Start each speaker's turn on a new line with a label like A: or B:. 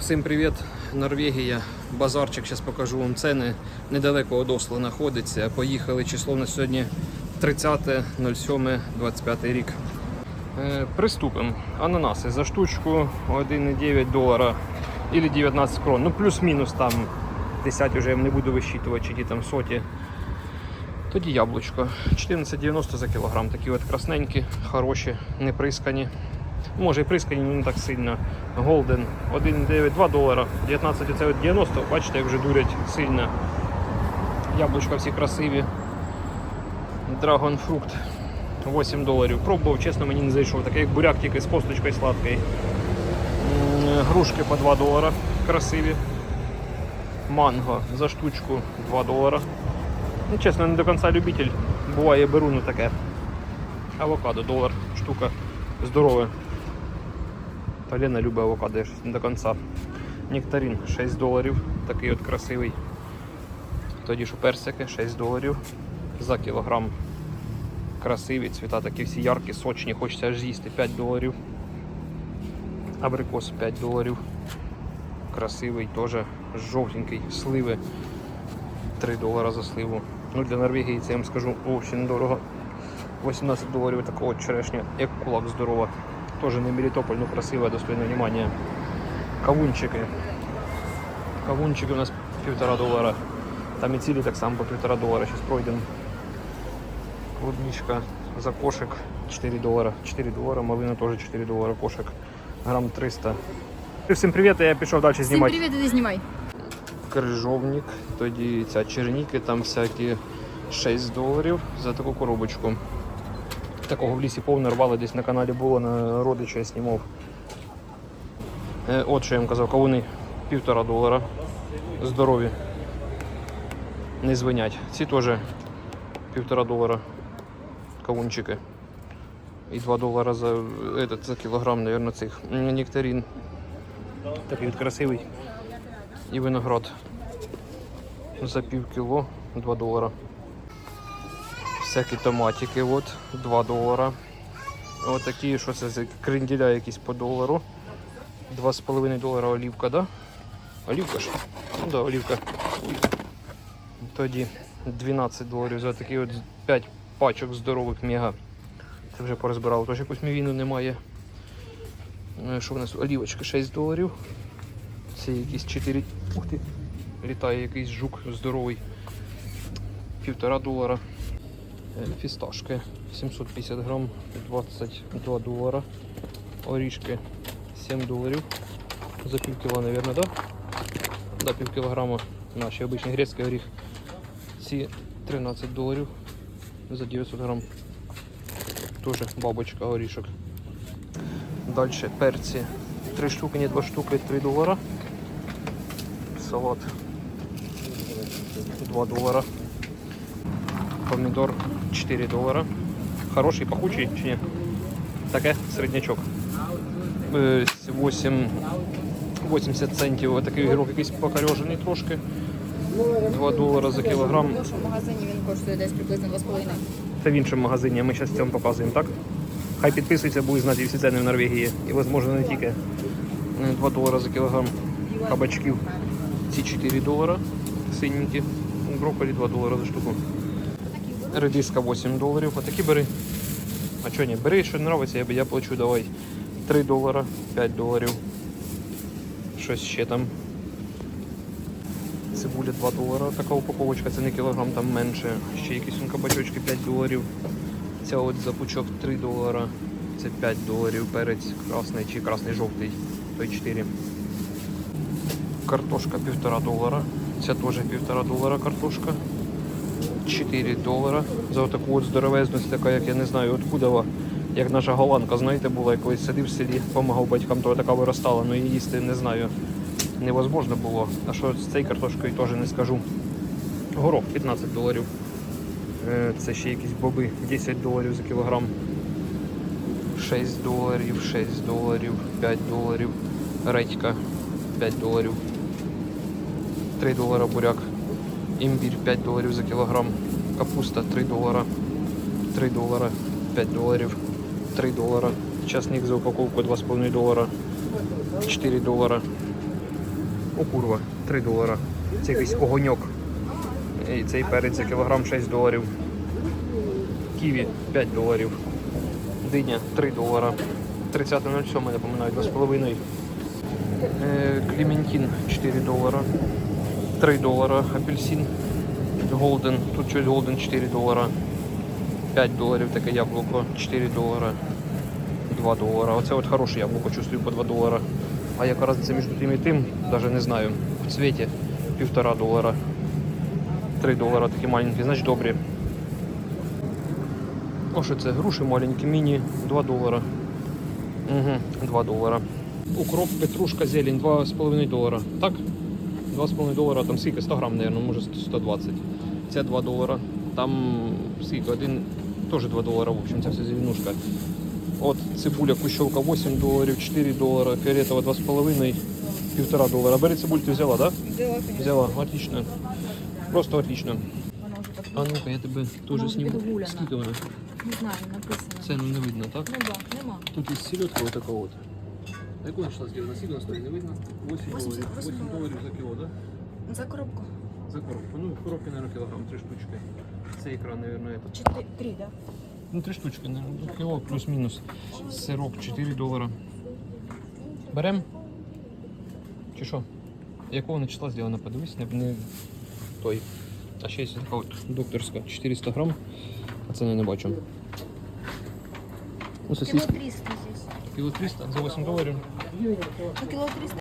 A: Всім привіт, Норвегія. Базарчик, зараз покажу вам ціни. Недалеко від Осло знаходиться. Поїхали число на сьогодні 30.07.25 рік. Е, Приступимо. Ананаси за штучку 1,9 долара или 19 крон. Ну плюс-мінус там 10 вже я не буду висчитувати, чи ті там соті. Тоді яблучко 14,90 за кілограм. Такі от красненькі, хороші, не прискані. Може і прискані, але не так сильно. Голден 1,9 2 долара, 19 це от 90, бачите, як вже дурять сильно. Яблучка всі красиві. Драгон фрукт 8 доларів. Пробував, чесно, мені не зайшов. Такий як буряк тільки з косточкою сладкий. Грушки по 2 долара. Красиві. Манго за штучку 2 долара. Ну, чесно, не до кінця любитель. Буває беру, ну таке. Авокадо, долар, штука. Здорове. Та Лена любить авокадо, я не до кінця. Нектарин 6 доларів, такий от красивий. Тоді що персики 6 доларів за кілограм. Красиві, цвіта такі всі яркі, сочні, хочеться аж з'їсти 5 доларів. Абрикос 5 доларів. Красивий, теж жовтенький, сливи 3 долара за сливу. Ну для Норвегії це я вам скажу взагалі недорого. 18 доларів такого черешня, як кулак здорова. Тоже не Мелитополь, но красивая, достойная внимания. Кавунчики. Кавунчики у нас півтора долара. Там і цілі так само по півтора долара. Сейчас пройдем. Клубничка за кошек 4 долара. 4 долара, малина тоже 4 долара кошек. Грам 300. Всім привіт, я пішов далі
B: Всім
A: знімати.
B: привіт, іди знімай.
A: крижовник, тоді ця черніки, там всякі 6 доларів за таку коробочку. Такого в лісі повно рвали, десь на каналі було, на родича я знімав. Е, От що я вам казав, кавуни півтора долара. Здорові. Не звинять. Ці теж півтора долара кавунчики. І 2 долара за, этот, за кілограм, мабуть, цих. Нектарин. Такий от красивий. І виноград за пів кіло 2 долара. Всякі томатики, от 2 долара. Ось такі, що це за кренділя якісь по долару. 2,5 долара олівка, да? Олівка ж? Ну да, олівка. Тоді 12 доларів за такі от 5 пачок здорових мега. Це вже порозбирав, тож якусь мівіну немає. Е, Що в нас? Олівочка 6 доларів. Це якісь 4. Ух ти! Літає якийсь жук здоровий. Півтора долара. Фісташки 750 грам, 22 долара. Орішки 7 доларів. За пів кіло, мабуть, да? Да, пів кілограма. Наші обичний грецький оріх. Ці 13 доларів за 900 грам. Тоже бабочка орішок. Далі перці. 3 штуки, не 2 штуки, 3 долара. Салат 2 долара. Помідор 4 долара. Хороший, пахучий чи ні? Таке середнячок. Е, 8, 80 центів. Отакий огірок якийсь покорежений трошки. 2 долара за кілограм.
B: Тому що в магазині він коштує десь приблизно 2,5.
A: Це в іншому магазині, ми зараз цьому показуємо, так? Хай підписуються, будуть знати всі ціни в Норвегії. І, можливо, не тільки. Е, 2 долара за кілограм кабачків. Ці 4 долара синенькі. Брокколі 2 долара за штуку. Редиска 8 доларів. Отакі бери. А чого ні? Бери, що подобається, я, я плачу, давай. 3 долара, 5 доларів. Щось ще там. Цибуля 2 долара. Така упаковочка, це не кілограм, там менше. Ще якісь кабачочки 5 доларів. Ця от за пучок 3 долара. Це 5 доларів. Перець красний чи красний жовтий. Той 4. Картошка 1,5 долара. Ця теж 1,5 долара картошка. 4 долара. За отаку от здоровезну, це така, як я не знаю, откуда. Як наша голландка, знаєте, була, я колись сидів в селі, допомагав батькам, то така виростала, але її їсти не знаю. Невозможно було. А що з цією картошкою теж не скажу. Горох 15 доларів. Е, Це ще якісь боби 10 доларів за кілограм. 6 доларів, 6 доларів, 5 доларів. Редька 5 доларів. 3 долара буряк. Імбір 5 доларів за кілограм. Капуста 3 долара. 3 долара, 5 доларів, 3 долара. Часник за упаковку 2,5 долара. 4 долара. О, курва, 3 долара. Це якийсь огоньок. І цей перець за кілограм 6 доларів. Ківі 5 доларів. Диня 3 долара. 30.07, напоминаю, 2,5. Е, Клементин 4 долара. 3 долара. Апельсин Голден. Тут щось Голден 4 долара. 5 доларів таке яблуко, 4 долара. 2 долара. Оце от хороше яблуко, чувствую по 2 долара. А яка разниця між тим і тим, навіть не знаю. В цвіті півтора долара. 3 долара такі маленькі, значить добрі. О, що це? Груші маленькі, міні, 2 долара. Угу, 2 долара. Укроп, петрушка, зелень, 2,5 долара. Так? 2,5 долара, там скільки? 100 грам, мабуть, може 120. Це 2 долара. Там скільки? Один теж 2 долара, в общем, це все зеленушка. От цибуля кущовка 8 доларів, 4 долара, фіолетова 2,5, 1,5 долара. Бери цибуль, ти взяла, так? Да?
B: Взяла, конечно.
A: Взяла, отлично. Просто отлично. А ну-ка, я тебе теж сніму. Скільки вона?
B: Не знаю, написано.
A: Ціну не видно, так?
B: Ну да, нема.
A: Тут есть селедка вот такая вона йшла зелена? Скільки вона стоїть? Не видно? 8
B: 80,
A: доларів. 8
B: 8
A: доларів за кіло, да?
B: За коробку.
A: За коробку. Ну, в коробці, наверное, кілограм, 3 штучки. Це ікра, наверное, это.
B: Чотири, три, да?
A: Ну, 3 штучки, наверное, кіло плюс-мінус. Сирок 4 долара. Берем? Чи що? Якого вона числа зроблена? Подивись, не, не той. А ще є така от докторська 400 грам. А це я не бачу. Ну,
B: Кіло
A: сосиски.
B: 300 здесь.
A: Кіло 300 за 8 доларів.
B: Ну, кило 300